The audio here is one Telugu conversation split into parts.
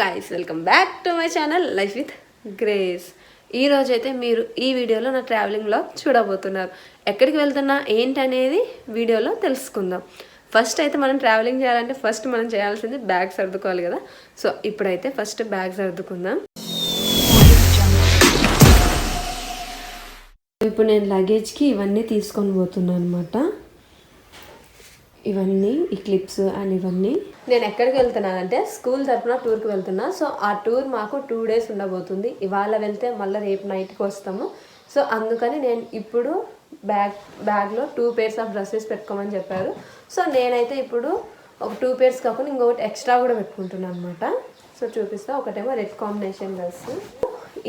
Guys welcome back to my channel life with Grace ఈ అయితే మీరు ఈ వీడియోలో నా ట్రావెలింగ్లో చూడబోతున్నారు. ఎక్కడికి వెళ్తున్నా ఏంటి అనేది వీడియోలో తెలుసుకుందాం. ఫస్ట్ అయితే మనం ట్రావెలింగ్ చేయాలంటే ఫస్ట్ మనం చేయాల్సింది బ్యాగ్ సర్దుకోవాలి కదా. సో ఇప్పుడైతే ఫస్ట్ బ్యాగ్ సర్దుకుందాం. ఇప్పుడు నేను లగేజ్కి ఇవన్నీ తీసుకొని పోతున్నాను అనమాట ఇవన్నీ ఈ క్లిప్స్ అండ్ ఇవన్నీ. నేను ఎక్కడికి వెళ్తున్నానంటే స్కూల్ తరఫున టూర్కి వెళ్తున్నా. సో ఆ టూర్ మాకు టూ డేస్ ఉండబోతుంది. ఇవాళ వెళ్తే మళ్ళీ రేపు నైట్కి వస్తాము. సో అందుకని నేను ఇప్పుడు బ్యాగ్ బ్యాగ్లో టూ పేర్స్ ఆఫ్ డ్రెస్సెస్ పెట్టుకోమని చెప్పారు. సో నేనైతే ఇప్పుడు ఒక టూ పేర్స్ కాకుండా ఇంకొకటి ఎక్స్ట్రా కూడా పెట్టుకుంటున్నాను అనమాట సో చూపిస్తా. ఒకటేమో రెడ్ కాంబినేషన్ డ్రెస్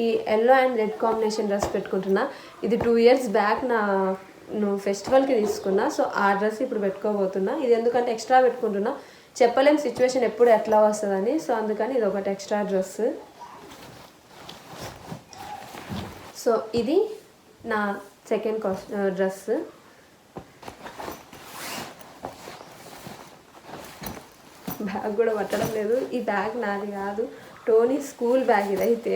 ఈ yellow and red combination dress పెట్టుకుంటున్నా. ఇది టూ ఇయర్స్ బ్యాక్ నా నువ్వు ఫెస్టివల్కి తీసుకున్నా సో ఆ డ్రెస్ ఇప్పుడు పెట్టుకోబోతున్నా. ఇది ఎందుకంటే ఎక్స్ట్రా పెట్టుకుంటున్నా. చెప్పలేం సిచ్యువేషన్ ఎప్పుడు ఎట్లా వస్తుందని సో అందుకని ఇది ఒకటి ఎక్స్ట్రా డ్రెస్ సో ఇది నా సెకండ్ కాస్ట్ డ్రెస్ బ్యాగ్ కూడా పట్టడం లేదు. ఈ బ్యాగ్ నాది కాదు. టోనీ స్కూల్ బ్యాగ్ ఇదైతే.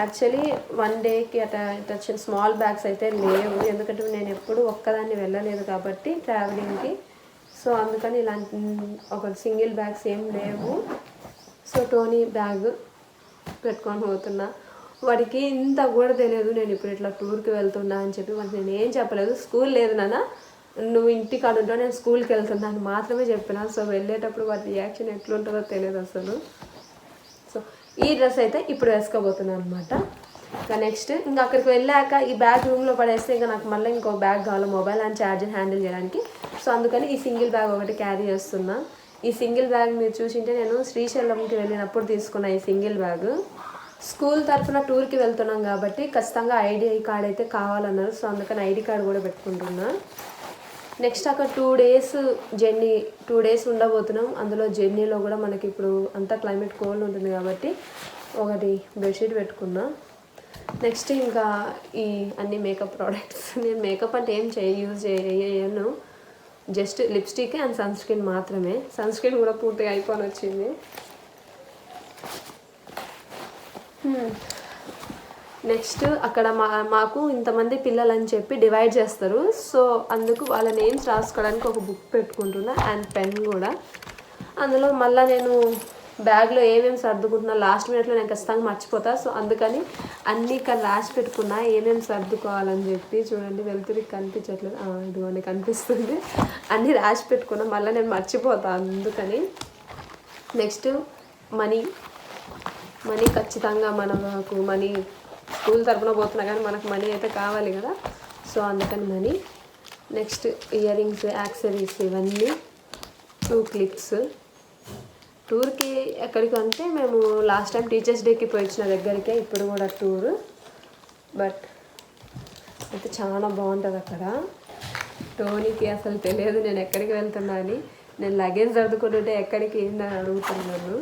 యాక్చువల్లీ వన్ డేకి అట్లా ఇట్లా చిన్న స్మాల్ బ్యాగ్స్ అయితే లేవు. ఎందుకంటే నేను ఎప్పుడు ఒక్కదాన్ని వెళ్ళలేదు కాబట్టి ట్రావెలింగ్కి సో అందుకని ఇలాంటి ఒక సింగిల్ బ్యాగ్స్ ఏం లేవు. సో టోనీ బ్యాగ్ పెట్టుకొని పోతున్నా. వాడికి ఇంత కూడా తెలియదు. నేను ఇప్పుడు ఇట్లా టూర్కి వెళ్తున్నా అని చెప్పి వాడికి నేను ఏం చెప్పలేదు. స్కూల్ లేదు నాన్న. నువ్వు ఇంటికాడ ఉంటావు నేను స్కూల్కి వెళ్తున్నా అని మాత్రమే చెప్పిన. సో వెళ్ళేటప్పుడు వాడి రియాక్షన్ ఎట్లుంటుందో తెలియదు అసలు. ఈ డ్రెస్ అయితే ఇప్పుడు వేసుకోబోతున్నాను అనమాట ఇంకా నెక్స్ట్ ఇంకా అక్కడికి వెళ్ళాక ఈ బ్యాగ్ రూమ్లో పడేస్తే ఇంకా నాకు మళ్ళీ ఇంకో బ్యాగ్ కావాలి మొబైల్ అండ్ ఛార్జర్ హ్యాండిల్ చేయడానికి. సో అందుకని ఈ సింగిల్ బ్యాగ్ ఒకటి క్యారీ చేస్తున్నా. ఈ సింగిల్ బ్యాగ్ మీరు చూసింటే నేను శ్రీశైలంకి వెళ్ళినప్పుడు తీసుకున్న ఈ సింగిల్ బ్యాగ్. స్కూల్ తరఫున టూర్కి వెళ్తున్నాం కాబట్టి ఖచ్చితంగా ఐడి కార్డ్ అయితే కావాలన్నారు. సో అందుకని ఐడి కార్డ్ కూడా పెట్టుకుంటున్నా. నెక్స్ట్ అక్కడ two days journey two days ఉండబోతున్నాం. అందులో జర్నీలో కూడా మనకి ఇప్పుడు అంతా క్లైమేట్ కోల్డ్ ఉంటుంది కాబట్టి ఒకటి బెడ్షీట్ పెట్టుకున్నా. నెక్స్ట్ ఇంకా ఈ అన్ని మేకప్ ప్రోడక్ట్స్ నేను మేకప్ అంటే ఏం చేయ యూజ్ చేయను. Just lipstick and sunscreen మాత్రమే. సన్ స్క్రీన్ కూడా పూర్తిగా అయిపోని వచ్చింది నెక్స్ట్ అక్కడ మా మాకు ఇంతమంది పిల్లలు అని చెప్పి డివైడ్ చేస్తారు. సో అందుకు వాళ్ళ నేమ్స్ రాసుకోవడానికి ఒక బుక్ పెట్టుకుంటున్నా అండ్ పెన్ కూడా. అందులో మళ్ళీ నేను బ్యాగ్లో ఏమేమి సర్దుకుంటున్నా లాస్ట్ మినిట్లో నేను ఖచ్చితంగా మర్చిపోతా. సో అందుకని అన్నీ ఇక్కడ రాసి పెట్టుకున్నా ఏమేమి సర్దుకోవాలని చెప్పి చూడండి. వెళ్తురికి కనిపించట్లేదు. ఇదిగోండి కనిపిస్తుంది అన్నీ రాసి పెట్టుకున్నా మళ్ళీ నేను మర్చిపోతా అందుకని. Next money. మనీ ఖచ్చితంగా మనకు మనీ స్కూల్ తరపున పోతున్నా కానీ మనకు మనీ అయితే కావాలి కదా. సో అందుకని money next earrings accessories ఇవన్నీ టూ క్లిప్స్. టూర్కి ఎక్కడికి అంటే మేము లాస్ట్ టైం టీచర్స్ డేకి పోయించిన దగ్గరికే ఇప్పుడు కూడా టూర్. బట్ అయితే చాలా బాగుంటుంది అక్కడ. టోనీకి అసలు తెలియదు నేను ఎక్కడికి వెళ్తున్నా అని. నేను లగేజ్ సర్దుకుంటుంటే ఎక్కడికి ఏందని అడుగుతున్నాను.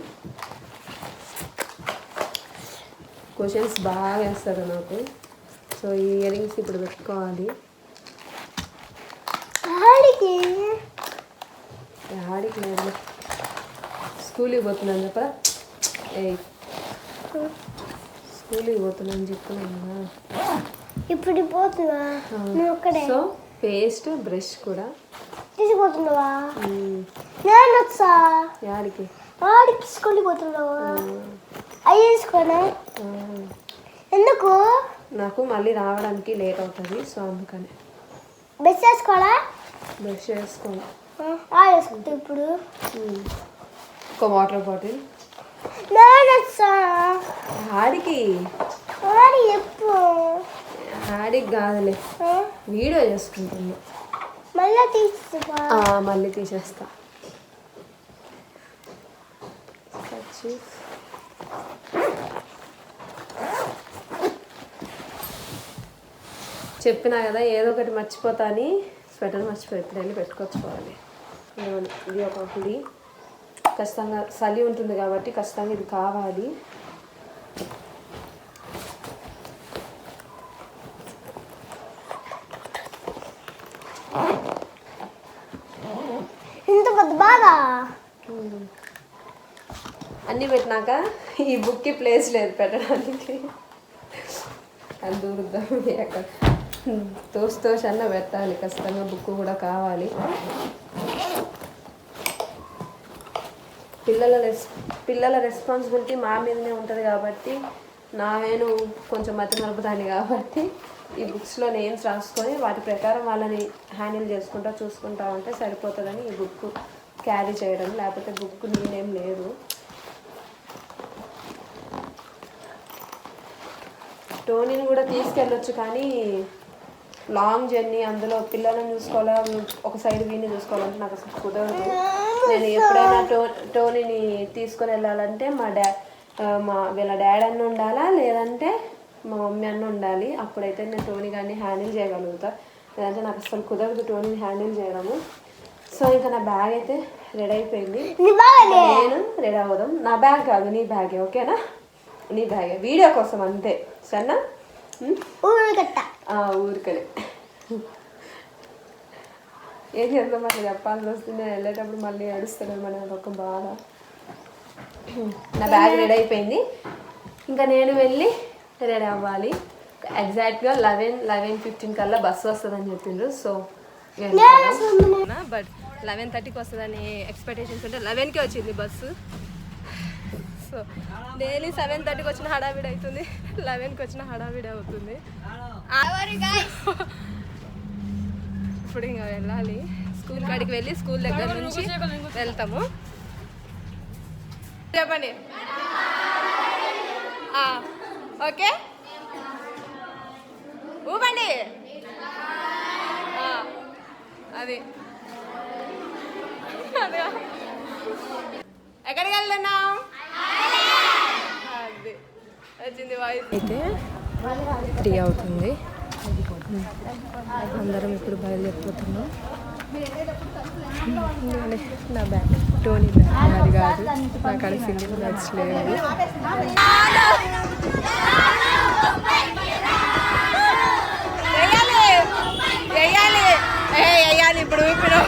క్వశ్చన్స్ బాగా వేస్తారు నాకు. సో ఈ ఇయర్ రింగ్స్ ఇప్పుడు పెట్టుకోవాలి. ఆడికి. లేదు స్కూల్కి పోతున్నాను చెప్పరా ఏ స్కూల్కి పోతున్నాను చెప్తున్నాను. ఇప్పుడు పోతున్నా. సో పేస్ట్ బ్రష్ కూడా. తీసుకుపోతున్నావా. నేను వచ్చా యాడికి? ఆడికి స్కూల్కి పోతున్నావా? అవి తీసుకోనా? ఎందుకు? నాకు మళ్ళీ రావడానికి లేట్ అవుతుంది సో అందుకని. బెస్ చేసుకోవాలా? బ్రష్ వేసుకుంటా ఇప్పుడు. ఒక వాటర్ బాటిల్ ఆడికి ఆడికి కాదులే. వీడియో చేసుకుంటున్నా మళ్ళీ తీసుకో ఆ, మళ్ళీ తీసేస్తా. చెప్పినా కదా ఏదో ఒకటి మర్చిపోతా అని స్వెటర్ మర్చిపోయి ఇప్పుడు వెళ్ళి పెట్టుకొచ్చుకోవాలి. ఇది ఒక హుడి. ఖచ్చితంగా చలి ఉంటుంది కాబట్టి ఖచ్చితంగా ఇది కావాలి. ఇంత పెద్ద బాగా? అన్నీ పెట్టినాక ఈ బుక్కి ప్లేస్ లేదు పెట్టడానికి. అది దూరుద్దాం ఎక్కడ తోసి తోసి అన్న పెట్టాలి ఖచ్చితంగా బుక్ కూడా కావాలి. పిల్లల రెస్ పిల్లల రెస్పాన్సిబిలిటీ మా మీదనే ఉంటుంది కాబట్టి నా నేను కొంచెం మతి నలుపుతాను కాబట్టి ఈ బుక్స్లో నేమ్స్ రాసుకొని వాటి ప్రకారం వాళ్ళని హ్యాండిల్ చేసుకుంటా చూసుకుంటా ఉంటే సరిపోతుందని ఈ బుక్ క్యారీ చేయడం లేకపోతే బుక్ నేనేం లేదు. టోనీని కూడా తీసుకెళ్ళొచ్చు కానీ లాంగ్ జర్నీ అందులో పిల్లలను చూసుకోవాలా ఒక సైడ్ వీని చూసుకోవాలంటే నాకు అసలు కుదరదు. నేను ఎప్పుడైనా టో టోనీని తీసుకొని వెళ్ళాలంటే మా డా మా వీళ్ళ డాడీ అన్న ఉండాలా లేదంటే మా మమ్మీ అన్న ఉండాలి. అప్పుడైతే నేను టోనీ గారిని హ్యాండిల్ చేయగలుగుతా. లేదంటే నాకు అసలు కుదరదు టోనీని హ్యాండిల్ చేయడము. సో ఇంకా నా బ్యాగ్ అయితే రెడీ అయిపోయింది. నేను రెడీ అవ్వదాం నా బ్యాగ్ కాదు నీ బ్యాగే ఓకేనా? నీ బ్యాగే. వీడియో కోసం అంతే. సరేనా? ఊరికనే. ఏం చేద్దాం అట్లా చెప్పాల్సి వస్తుంది నేను వెళ్ళేటప్పుడు మళ్ళీ ఏడుస్తాను మన ఒక బాధ. నా బ్యాగ్ రెడీ అయిపోయింది. ఇంకా నేను వెళ్ళి రెడీ అవ్వాలి. ఎగ్జాక్ట్గా లెవెన్ లెవెన్ ఫిఫ్టీన్ కల్లా బస్సు వస్తుందని చెప్పిండ్రు. సో బట్ లెవెన్ థర్టీకి వస్తుందని ఎక్స్పెక్టేషన్స్ ఉంటే లెవెన్కే వచ్చింది బస్సు. సో డైలీ సెవెన్ థర్టీకి వచ్చిన హడావిడి అవుతుంది. లెవెన్కి వచ్చిన హడావిడి అవుతుంది. ఇప్పుడు ఇంకా వెళ్ళాలి. స్కూల్ కాడికి వెళ్ళి స్కూల్ దగ్గర నుంచి వెళ్తాము. చెప్పండి. ఆ, ఓకే? ఊపండి. ఆ, అది. ఎక్కడికి వెళ్తున్నాం అయితే టీ అవుతుంది. అందరం ఇప్పుడు బయలుదేరిపోతున్నాం. నా బ్యాగ్. Tony bag. అది కాదు. నాకు అక్కడ సింగిల్ బ్యాగ్స్ లేవు వేయాలి. వేయాలి. ఏ వేయాలి. ఇప్పుడు ఇప్పుడు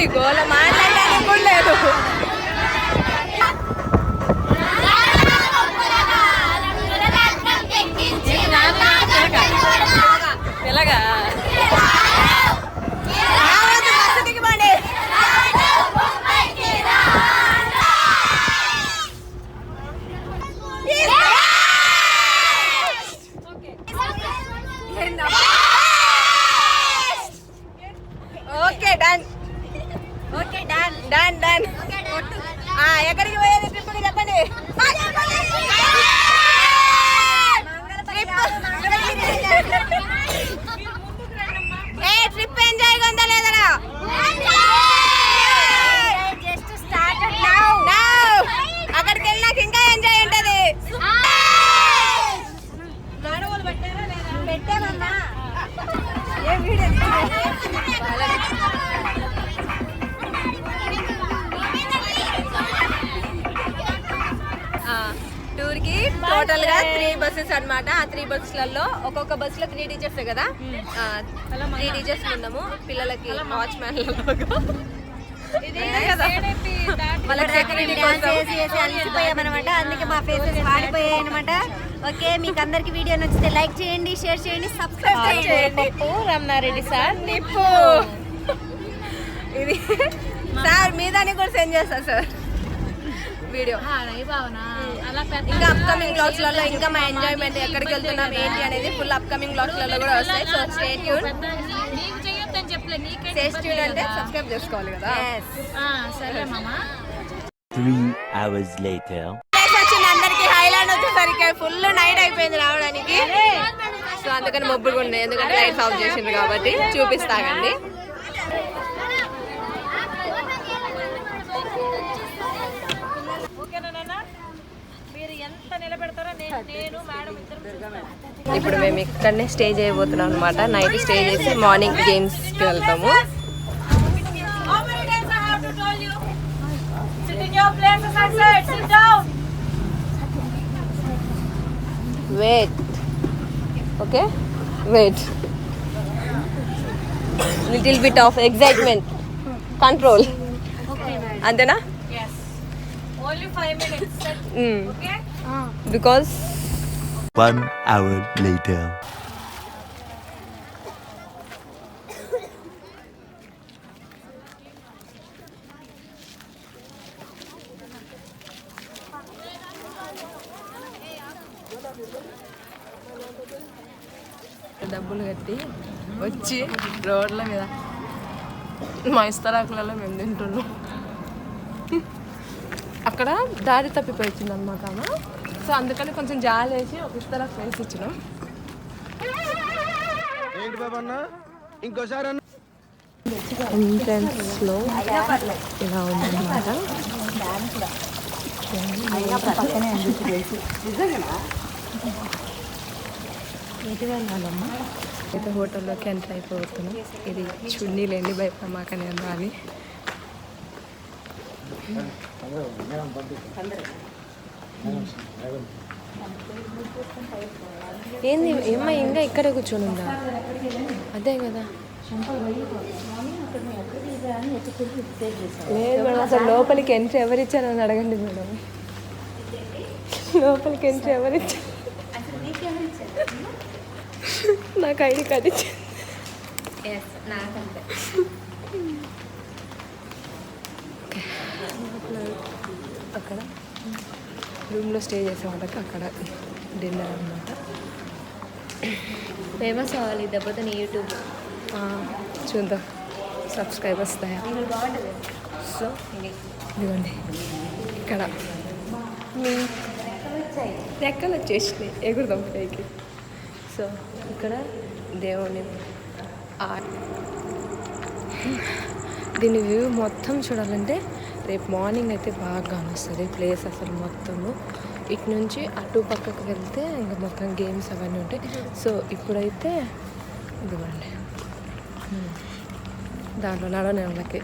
ఈ గోల టీచర్స్ కదా? త్రీ టీచర్స్ ఉన్నాము పిల్లలకి వాచ్ మ్యాన్ అలసిపోయామన్నమాట. అందుకే మా ఫేసెస్ వాడిపోయాయి అనమాట ఓకే మీకు అందరికి వీడియో నచ్చితే లైక్ చేయండి షేర్ చేయండి సబ్స్క్రైబ్ చేయండి. రమణారెడ్డి సార్. నిప్పు. ఇది సార్ మీదని కూడా సెండ్ చేస్తారు సార్. వీడియో. ఇంకా అప్కమింగ్ బ్లాగ్స్లలో ఇంకా మా ఎంజాయ్మెంట్ ఎక్కడికి వెళ్తున్నాం ఏంటి అనేది ఫుల్ అప్కమింగ్ బ్లాగ్స్లలో కూడా వస్తాయి. So stay tune stay tune అంటే సబ్స్క్రైబ్ చేసుకోవాలి కదా. ఆ, సరే మామా. Three hours later. వచ్చింది అందరికి. హైలాండ్ వచ్చేసరికి ఫుల్ నైట్ అయిపోయింది రావడానికి. సో అందుకని మబ్బులు ఉన్నాయి. ఎందుకంటే లైట్స్ ఆఫ్ చేసిండ్రు కాబట్టి చూపిస్తాగండి ఓకేనా నాన్న మీరు ఎంత నిలబెడతారో నేను నేను మేడం ఇద్దరు చూస్తాం ఇప్పుడు మేము ఇక్కడనే స్టే చేయబోతున్నాం అనమాట నైట్ స్టే చేసి మార్నింగ్ గేమ్స్కి వెళ్తాము. Wait okay wait little bit of excitement control అంతేనా? Because One hour later. డబ్బులు కట్టి వచ్చి రోడ్ల మీద మా ఇస్తరాకులలో మేము తింటున్నాం. అక్కడ దారి తప్పిపోయింది అనమాట ఆమె. సో అందుకని కొంచెం జాలి వేసి ఒక ఇస్తరాకు వేసి ఇచ్చినాం. ఏంటి బాబా అన్న? ఇంకోసారి ఎంట్రన్స్లో ఇలా ఉందన్నమాట. అయితే హోటల్లోకి ఎంటర్ అయిపోతున్నాం. ఇది చున్నీ లేని భయపడమాకనే అని. ఏంది? ఏమ్మా ఇంకా ఇక్కడే కూర్చొని ఉందా? అదే కదా. లేదు మేడం అసలు లోపలికి ఎంట్రీ ఎవరిచ్చారు అని అడగండి మేడం. లోపలికి ఎంట్రీ ఎవరిచ్చారు? నాకు ఐడి కార్డు ఇచ్చారు. అక్కడ. రూమ్లో స్టే చేసే వాళ్ళకి అక్కడ డిన్నర్ అనమాట ఫేమస్ అవ్వాలి దెబ్బతో నీ యూట్యూబ్ చూద్దాం. సబ్స్క్రైబ్ వస్తాయా సో ఇదిగోండి. ఇక్కడ. మీ రెక్కలు వచ్చేసినాయి. ఎగురుదాం పైకి. సో ఇక్కడ దేవుని దీని వ్యూ మొత్తం చూడాలంటే రేపు మార్నింగ్ అయితే బాగా కానొస్తుంది ప్లేస్ అసలు మొత్తము. ఇటు నుంచి అటు పక్కకు వెళ్తే ఇంకా మొత్తం గేమ్స్ అవన్నీ ఉంటాయి. సో ఇప్పుడైతే ఇదిగోండి. దాంట్లో నడవనే వాళ్ళకి.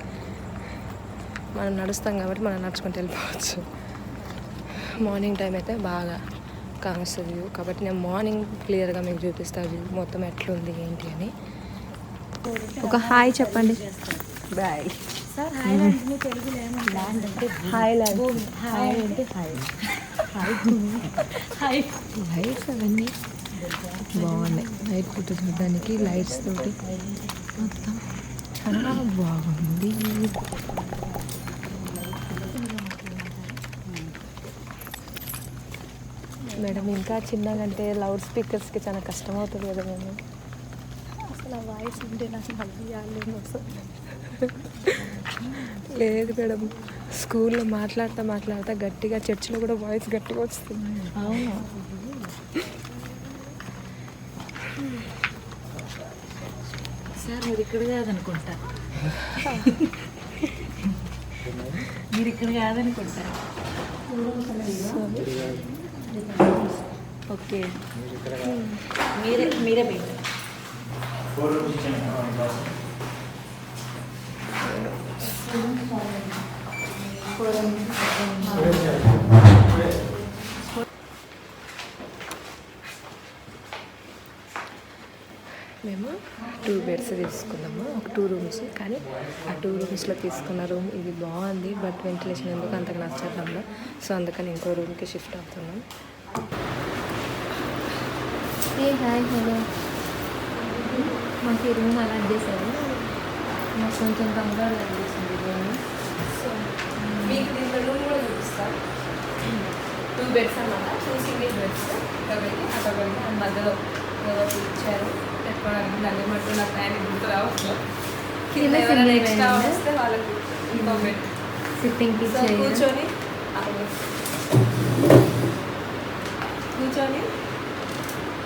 మనం నడుస్తాం కాబట్టి మనం నడుచుకుంటూ వెళ్ళిపోవచ్చు. మార్నింగ్ టైం అయితే బాగా కానొస్తుంది వ్యూ. కాబట్టి నేను మార్నింగ్ క్లియర్గా మీకు చూపిస్తా వ్యూ. మొత్తం ఎట్లుంది ఏంటి అని. ఒక హాయ్ చెప్పండి. బాయ్ హాయ్ ల్యాండ్ హాయ్ అంటే హాయ్ హాయ్ లైట్స్ అవన్నీ బాగున్నాయి. నైట్ పూట చూడడానికి లైట్స్ తోటి మొత్తం చాలా బాగుంది. మేడం ఇంకా చిన్నగంటే లౌడ్ స్పీకర్స్కి చాలా కష్టం అవుతుంది కదా మేడం అసలు ఆ వాయిస్ ఉంటే నాకు అసలు లేదు మేడం. స్కూల్లో మాట్లాడుతూ మాట్లాడుతూ గట్టిగా చర్చిలో కూడా వాయిస్ గట్టిగా వస్తుంది. అవును? సార్ మీరు ఇక్కడ కాదనుకుంటా. మీరు ఇక్కడ కాదనుకుంటా. ఓకే. మీరే మీరే మీరు మేము టూ బెడ్స్ తీసుకున్నాము. ఒక టూ రూమ్స్. కానీ ఆ టూ రూమ్స్లో తీసుకున్న రూమ్ ఇది బాగుంది. బట్ వెంటిలేషన్ ఎందుకు అంతగా నచ్చడంలో సో అందుకని ఇంకో రూమ్కి షిఫ్ట్ అవుతున్నాం. ఏ హాయ్ హలో. మాకు ఈ రూమ్ అలాట్ చేశారు. మాకు కొంచెం కంగారు మీకు దీంట్లో రూమ్ కూడా చూపిస్తాను. టూ బెడ్స్ అన్నమాట. టూ సింగిల్ బెడ్స్ కాబట్టి అక్కడ మధ్యలో ఒకటి ఇచ్చారు పెట్టుకోవడానికి దాన్ని మట్టు నాకు టైం గుర్తు రావచ్చు కింద ఎవరైనా ఎక్స్ట్రా? వస్తే వాళ్ళకి ఇంకో బెడ్ సిట్టింగ్కి సో కూర్చొని కూర్చొని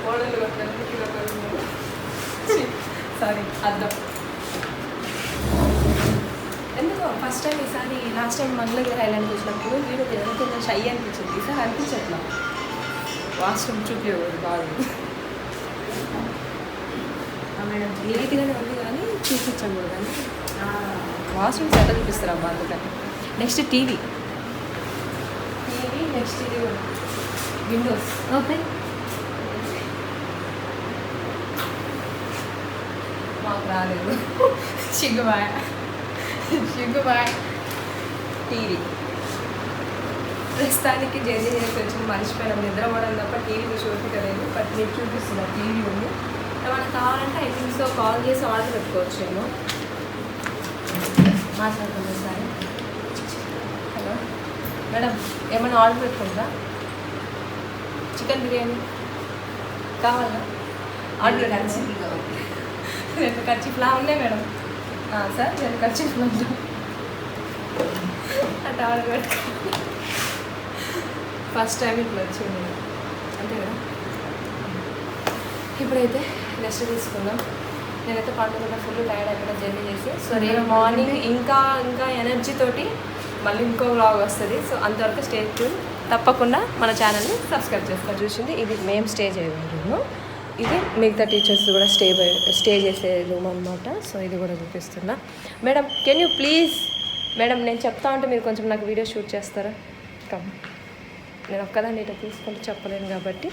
ఓడలు కొట్టడానికి సారీ అర్థం. ఎందుకో ఫస్ట్ టైం ఈసారి లాస్ట్ టైం మంగళగిరి ఐలాండ్ చూసినప్పుడు వీడియో తీయడం కొంచెం షై అనిపించింది. ఈసారి అనిపించట్లా. వాష్రూమ్ చూపించకూడదు బాగా. నీట్గానే ఉంది కానీ చూపించకూడదు కానీ వాష్రూమ్స్ ఎట్లా చూపిస్తారు అబ్బా అందుకని. Next TV. టీవీ నెక్స్ట్ ఇది విండోస్ ఓపెన్ మాకు రాలేదు. చిగ్గుబాయ్ చిగ్గుబాయ్ టీవీ. ప్రస్తుతానికి జర్నీ చేసి వచ్చి మర్చిపోయినాం. నిద్రపోవడం తప్ప టీవీ చూపిక లేదు. బట్ మీకు చూపిస్తున్నా టీవీ ఉంది. మనకు కావాలంటే ఐ థింక్ సో కాల్ చేసి ఆర్డర్ పెట్టుకోవచ్చేమో. మాట్లాడుతుంది సార్. హలో. మేడం ఏమైనా ఆర్డర్ పెట్టుకుంటా చికెన్ బిర్యానీ కావాలా? ఆర్డర్ ఖర్చు రెండు ఖర్చు ఫ్లా ఉన్నాయి మేడం. సార్ రెండు ఖర్చు ఆర్డర్ పెట్టు ఫస్ట్ టైం ఇట్లా వచ్చింది. అంతే కదా? ఇప్పుడైతే రెస్ట్ తీసుకుందాం. నేనైతే పండుగ ఫుల్ టైర్డ్ అయిపోయినా జర్నీ చేసి. సో రేపు మార్నింగ్ ఇంకా ఇంకా ఎనర్జీ తోటి మళ్ళీ ఇంకో వ్లాగ్ వస్తుంది. సో అంతవరకు స్టే తప్పకుండా మన ఛానల్ని సబ్స్క్రైబ్ చేసుకో. చూసింది ఇది మేము స్టే చేయబోయే రూమ్ ఇది మిగతా టీచర్స్ కూడా స్టే స్టే చేసే రూమ్ అనమాట సో ఇది కూడా చూపిస్తున్నా. Madam can you please madam నేను చెప్తా ఉంటే మీరు కొంచెం నాకు వీడియో షూట్ చేస్తారా? కమ్ నేను ఒక్కదాన్ని ఇట్లా తీసుకుంటూ చెప్పలేను కాబట్టి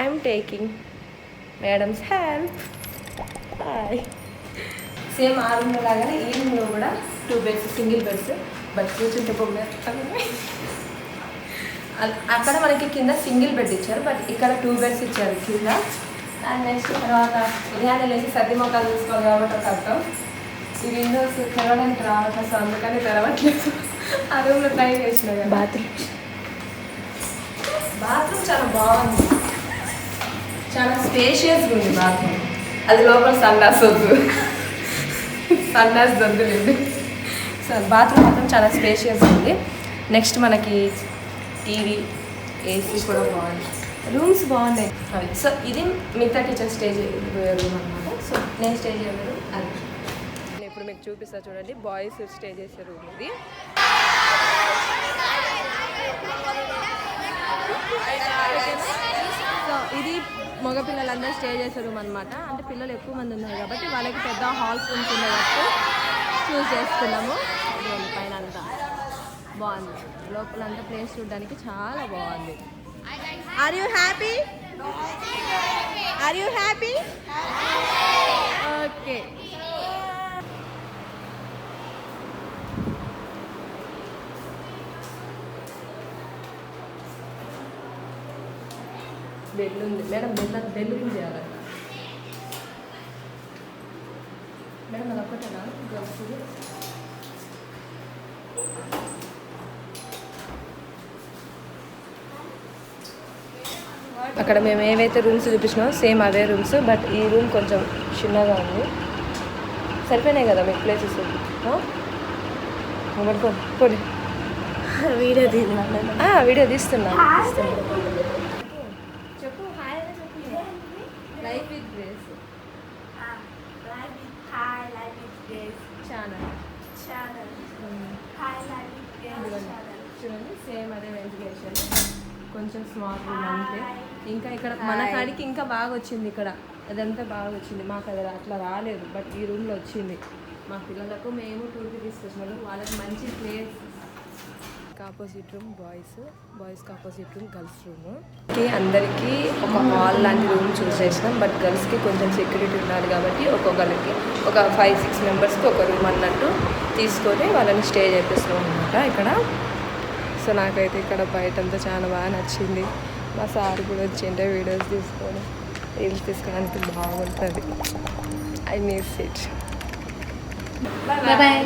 I'm taking madam's help hi same ఆ రూమ్లో లాగానే ఈ రూమ్లో కూడా two beds single beds but కూర్చుంటే బొమ్మ అక్కడ మనకి కింద సింగిల్ బెడ్ ఇచ్చారు బట్ ఇక్కడ టూ బెడ్స్ ఇచ్చారు. కింద అండ్ నెక్స్ట్ తర్వాత ఉదయాన్నే లేచి సర్ది మొక్కలు చూసుకోవాలి కాబట్టి ఒక అర్థం. ఈ విండోస్ తెరవడానికి రావట్లేదు సో అందుకని తెరవట్లేదు. ఆ రూమ్లో ట్రై చేసిన బాత్రూమ్. బాత్రూమ్ చాలా బాగుంది. చాలా స్పేషియస్గా ఉంది బాత్రూమ్. అది లోపల సండాస్ వద్దు. సండాస్ దొద్దులేదు సో బాత్రూమ్ మాత్రం చాలా స్పేషియస్గా ఉంది. నెక్స్ట్ మనకి టీవీ ఏసీ కూడా బాగుంది. రూమ్స్ బాగున్నాయి. అవి సో ఇది మిగతా టీచర్ స్టే చేయబోయే రూమ్ అనమాట సో నేను స్టే చేయలేదు. అది. నేను ఇప్పుడు మీకు చూపిస్తా చూడండి. బాయ్స్ స్టే చేసే రూమ్ ఇది. సో ఇది మగ పిల్లలందరూ స్టే చేసే రూమ్ అనమాట అంటే పిల్లలు ఎక్కువ మంది ఉన్నారు కాబట్టి వాళ్ళకి పెద్ద హాల్స్ రూమ్స్ ఉండేటట్టు చూస్ చేసుకున్నాము పైన అంతా. బాగుంది. లోపల అంతా ప్లేస్ చూడడానికి చాలా బాగుంది. Are you happy are you happy okay bed ఉంది మేడం బెడ్ బెడ్ చేయాలి. మేడం అది ఒక్కటేనా? గర్ల్స్ అక్కడ మేము ఏవైతే రూమ్స్ చూపించినామో సేమ్ అవే రూమ్స్ బట్ ఈ రూమ్ కొంచెం చిన్నగా ఉంది. సరిపోయినాయి కదా మీకు ప్లేసెస్ పడుకోండి పోనీ. వీడియో తీసిన ఆ, వీడియో తీస్తున్నా. తీస్తున్నా. చెప్పు. లైఫ్ విత్ గ్రేస్ ఛానల్ చూడండి సేమ్ అదే వెంటిలేషన్ కొంచెం స్మాల్ రూమ్ అంతే. ఇంకా ఇక్కడ మన కాడికి ఇంకా బాగా వచ్చింది ఇక్కడ. అదంతా బాగా వచ్చింది. మాకు అది అట్లా రాలేదు. బట్ ఈ రూమ్లో వచ్చింది. మా పిల్లలకు మేము టూర్కి తీసుకొచ్చినాము. వాళ్ళకి మంచి ప్లేస్ ఆపోజిట్ రూమ్ బాయ్స్ బాయ్స్కి ఆపోజిట్ రూమ్ గర్ల్స్ రూమ్ అందరికీ ఒక హాల్ లాంటి రూమ్ చూస్ చేసినాం బట్ గర్ల్స్కి కొంచెం సెక్యూరిటీ ఉండాలి కాబట్టి ఒక్కొక్కరికి ఒక ఫైవ్ సిక్స్ మెంబర్స్కి ఒక రూమ్ అన్నట్టు తీసుకొని వాళ్ళని స్టే చేపిస్తున్నాం అనమాట ఇక్కడ. సో నాకైతే ఇక్కడ బయట అంతా చాలా బాగా నచ్చింది. మా సార్ కూడా వచ్చింటే వీడియోస్ తీసుకొని రీల్స్ తీసుకోవడానికి బాగుంటుంది. I miss it bye